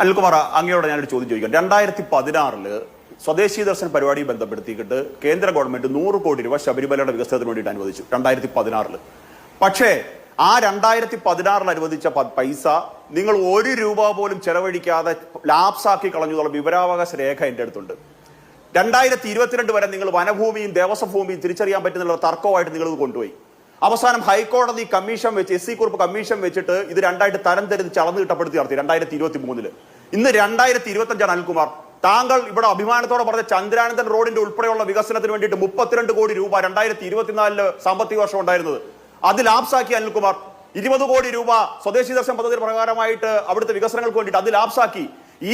അനിൽകുമാർ അങ്ങയോട് ഞാനൊരു ചോദ്യം ചോദിക്കാം. രണ്ടായിരത്തി പതിനാറിൽ സ്വദേശി ദർശൻ പരിപാടി ബന്ധപ്പെടുത്തിയിട്ട് കേന്ദ്ര ഗവൺമെന്റ് നൂറ് കോടി രൂപ ശബരിമലയുടെ വികസനത്തിന് വേണ്ടിയിട്ട് അനുവദിച്ചു രണ്ടായിരത്തി പതിനാറിൽ പക്ഷേ ആ രണ്ടായിരത്തി പതിനാറിൽ അനുവദിച്ച പൈസ നിങ്ങൾ ഒരു രൂപ പോലും ചെലവഴിക്കാതെ ലാപ്സാക്കി കളഞ്ഞു എന്നുള്ള വിവരാവകാശ രേഖ എന്റെ അടുത്തുണ്ട്. രണ്ടായിരത്തി ഇരുപത്തിരണ്ട് വരെ നിങ്ങൾ വനഭൂമിയും ദേവസ്വം ഭൂമിയും തിരിച്ചറിയാൻ പറ്റുന്നുള്ള തർക്കമായിട്ട് നിങ്ങൾ കൊണ്ടുപോയി. അവസാനം ഹൈക്കോടതി കമ്മീഷൻ വെച്ച് എസ് സി കുറിപ്പ് കമ്മീഷൻ വെച്ചിട്ട് ഇത് രണ്ടായിട്ട് തരം തിരിച്ച് അളന്ന് കിട്ടപ്പെടുത്തി നടത്തി രണ്ടായിരത്തി ഇരുപത്തി മൂന്നിൽ ഇന്ന് രണ്ടായിരത്തി ഇരുപത്തി അഞ്ചാണ് അനിൽകുമാർ. താങ്കൾ ഇവിടെ അഭിമാനത്തോടെ പറഞ്ഞ ചന്ദ്രാനന്ദൻ റോഡിന്റെ ഉൾപ്പെടെയുള്ള വികസനത്തിന് വേണ്ടിയിട്ട് മുപ്പത്തിരണ്ട് കോടി രൂപ രണ്ടായിരത്തി ഇരുപത്തിനാലിൽ സാമ്പത്തിക വർഷം ഉണ്ടായിരുന്നത്. അത് ലാപ്സാക്കി അനിൽകുമാർ. ഇരുപത് കോടി രൂപ സ്വദേശി ദർശൻ പദ്ധതി പ്രകാരമായിട്ട് അവിടുത്തെ വികസനങ്ങൾക്ക് വേണ്ടിയിട്ട് അത് ലാപ്സാക്കി.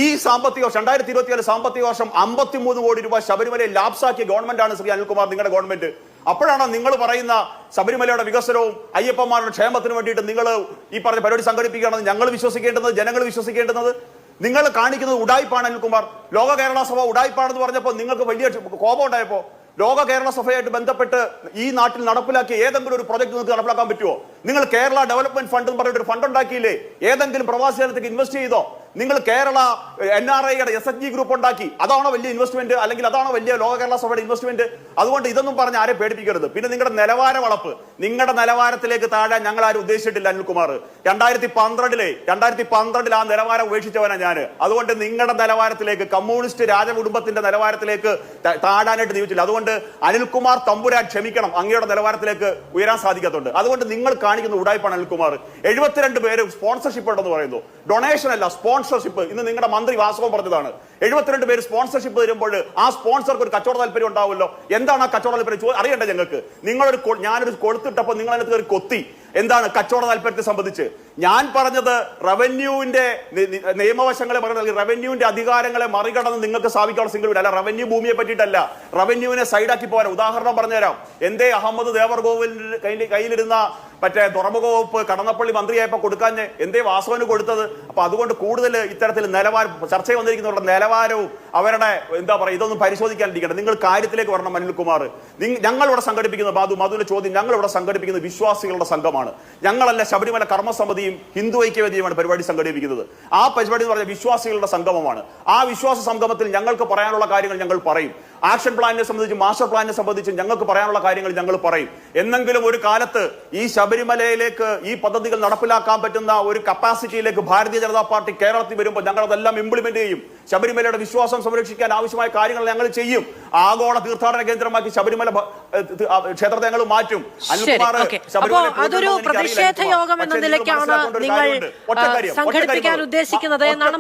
ഈ സാമ്പത്തിക വർഷം രണ്ടായിരത്തി ഇരുപത്തിനാല് സാമ്പത്തിക വർഷം അമ്പത്തിമൂന്ന് കോടി രൂപ ശബരിമലയിൽ ലാപ്സാക്കിയ ഗവൺമെന്റാണ് ശ്രീ അനിൽകുമാർ നിങ്ങളുടെ ഗവൺമെന്റ്. അപ്പോഴാണ് നിങ്ങൾ പറയുന്ന ശബരിമലയുടെ വികസനവും അയ്യപ്പന്മാരുടെ ക്ഷേമത്തിന് വേണ്ടിയിട്ട് നിങ്ങൾ ഈ പറഞ്ഞ പരിപാടി സംഘടിപ്പിക്കുകയാണെന്ന് ഞങ്ങൾ വിശ്വസിക്കേണ്ടത് ജനങ്ങൾ വിശ്വസിക്കേണ്ടത്? നിങ്ങൾ കാണിക്കുന്നത് ഉടായ്പാണ് അനിൽകുമാർ ലോക കേരള സഭ ഉടായ്പാണെന്ന് പറഞ്ഞപ്പോൾ നിങ്ങൾക്ക് വലിയ കോപം ഉണ്ടായപ്പോൾ ലോക കേരള സഭയായിട്ട് ബന്ധപ്പെട്ട് ഈ നാട്ടിൽ നടപ്പിലാക്കിയ ഏതെങ്കിലും ഒരു പ്രൊജക്ട് നിങ്ങൾക്ക് നടപ്പിലാക്കാൻ പറ്റുമോ? നിങ്ങൾ കേരള ഡെവലപ്മെന്റ് ഫണ്ട് എന്ന് പറഞ്ഞിട്ട് ഫണ്ട് ഉണ്ടാക്കിയില്ലേ? ഏതെങ്കിലും പ്രവാസി ഇൻവെസ്റ്റ് ചെയ്തോ? നിങ്ങൾ കേരള എൻ ആർ ഐയുടെ എസ് എച്ച് ജി ഗ്രൂപ്പ് ഉണ്ടാക്കി. അതാണോ വലിയ ഇൻവെസ്റ്റ്മെന്റ് അല്ലെങ്കിൽ അതാണോ വലിയ ലോക കേരള സഭയുടെ ഇൻവെസ്റ്റ്മെന്റ് അതുകൊണ്ട് ഇതൊന്നും പറഞ്ഞ് ആരെ പേടിപ്പിക്കരുത്. പിന്നെ നിങ്ങളുടെ നിലവാര വളപ്പ്. നിങ്ങളുടെ നിലവാരത്തിലേക്ക് താഴെ ഞങ്ങൾ ആരും ഉദ്ദേശിച്ചിട്ടില്ല അനിൽകുമാർ. രണ്ടായിരത്തി പന്ത്രണ്ടിലെ രണ്ടായിരത്തി പന്ത്രണ്ടിൽ ആ നിലവാരം ഉപേക്ഷിച്ചവനാണ് ഞാൻ അതുകൊണ്ട് നിങ്ങളുടെ നിലവാരത്തിലേക്ക് കമ്മ്യൂണിസ്റ്റ് രാജകുടുംബത്തിന്റെ നിലവാരത്തിലേക്ക് താഴാനായിട്ട് നിയമിച്ചില്ല അതുകൊണ്ട് അനിൽകുമാർ തമ്പുരാൻ ക്ഷമിക്കണം. അങ്ങയുടെ നിലവാരത്തിലേക്ക് ഉയരാൻ സാധിക്കാത്തുണ്ട് അതുകൊണ്ട് നിങ്ങൾ കാണിക്കുന്ന ഉടായ്പാണ് അനിൽകുമാർ. എഴുപത്തിരണ്ട് പേര് സ്പോൺസർഷിപ്പ് ഉണ്ടെന്ന് പറയുന്നു. ഡൊണേഷൻ അല്ല സ്പോൺസർഷിപ്പ് ഇന്ന് നിങ്ങളുടെ മന്ത്രി വാസവം പറഞ്ഞതാണ്. എഴുപത്തിരണ്ട് പേര് സ്പോൺസർഷിപ്പ് തരുമ്പോൾ ആ സ്പോൺസർക്ക് ഒരു കച്ചവട താല്പര്യം ഉണ്ടാവുമല്ലോ? എന്താണ് ആ കച്ചവട താല്പര്യം? അറിയേണ്ടത് അറിയണ്ടേ ഞങ്ങൾക്ക്? നിങ്ങളൊരു ഞാനൊരു കൊളുത്തിട്ടപ്പോൾ നിങ്ങൾ അതിനകത്ത് ഒരു കൊത്തി. എന്താണ് കച്ചവട താല്പര്യത്തെ സംബന്ധിച്ച്? ഞാൻ പറഞ്ഞത് റവന്യൂവിന്റെ നിയമവശങ്ങളെ പറയുന്നത് റവന്യൂവിന്റെ അധികാരങ്ങളെ മറികടന്ന് നിങ്ങൾക്ക് സ്ഥാപിക്കാനുള്ള സിംഗിൾ വീട് അല്ല റവന്യൂ ഭൂമിയെ പറ്റിയിട്ടല്ല. റവന്യൂവിനെ സൈഡാക്കി പോകാൻ ഉദാഹരണം പറഞ്ഞുതരാം. എന്തേ അഹമ്മദ് ദേവർഗോവിൽ കയ്യിലിരുന്ന മറ്റേ തുറമുഖ വകുപ്പ് കടന്നപ്പള്ളി മന്ത്രിയായപ്പോ കൊടുക്കാൻ എന്തേ വാസവന് കൊടുത്തത്? അപ്പൊ അതുകൊണ്ട് കൂടുതൽ ഇത്തരത്തിൽ നിലവാരം ചർച്ചയിൽ വന്നിരിക്കുന്നവരുടെ നിലവാരവും അവരുടെ എന്താ പറയുക ഇതൊന്നും പരിശോധിക്കാണ്ടിരിക്കണം നിങ്ങൾ കാര്യത്തിലേക്ക് വരണം അനിൽകുമാർ. ഇവിടെ സംഘടിപ്പിക്കുന്ന ബാധു മധുവിന്റെ ചോദ്യം ഞങ്ങൾ ഇവിടെ സംഘടിപ്പിക്കുന്ന വിശ്വാസികളുടെ സംഘമാണ്. ഞങ്ങളല്ല ശബരിമല കർമ്മസമിതിയും ഹിന്ദു ഐക്യവേദിയുമാണ് പരിപാടി സംഘടിപ്പിക്കുന്നത്. ആ പരിപാടി എന്ന് പറഞ്ഞാൽ വിശ്വാസികളുടെ സംഗമമാണ്. ആ വിശ്വാസ സംഗമത്തിൽ ഞങ്ങൾക്ക് പറയാനുള്ള കാര്യങ്ങൾ ഞങ്ങൾ പറയും. ആക്ഷൻ പ്ലാനിനെ സംബന്ധിച്ച് മാസ്റ്റർ പ്ലാനിനെ സംബന്ധിച്ച് ഞങ്ങൾക്ക് പറയാനുള്ള കാര്യങ്ങൾ ഞങ്ങൾ പറയും. എന്നെങ്കിലും ഒരു കാലത്ത് ഈ ശബരിമലയിലേക്ക് ഈ പദ്ധതികൾ നടപ്പിലാക്കാൻ പറ്റുന്ന ഒരു കപ്പാസിറ്റിയിലേക്ക് ഭാരതീയ ജനതാ പാർട്ടി കേരളത്തിൽ വരുമ്പോൾ ഞങ്ങൾ അതെല്ലാം ഇംപ്ലിമെന്റ് ചെയ്യും. ശബരിമലയുടെ വിശ്വാസം സംരക്ഷിക്കാൻ ആവശ്യമായ കാര്യങ്ങൾ ഞങ്ങൾ ചെയ്യും. ആഗോള തീർത്ഥാടന കേന്ദ്രമാക്കി ശബരിമല ക്ഷേത്രത്തെ ഞങ്ങൾ മാറ്റും. അതൊരു പ്രതിഷേധ യോഗം എന്ന നിലയ്ക്കാണ് നിങ്ങൾ സംഘടിപ്പിക്കാൻ ഉദ്ദേശിക്കുന്നത് എന്നാണ്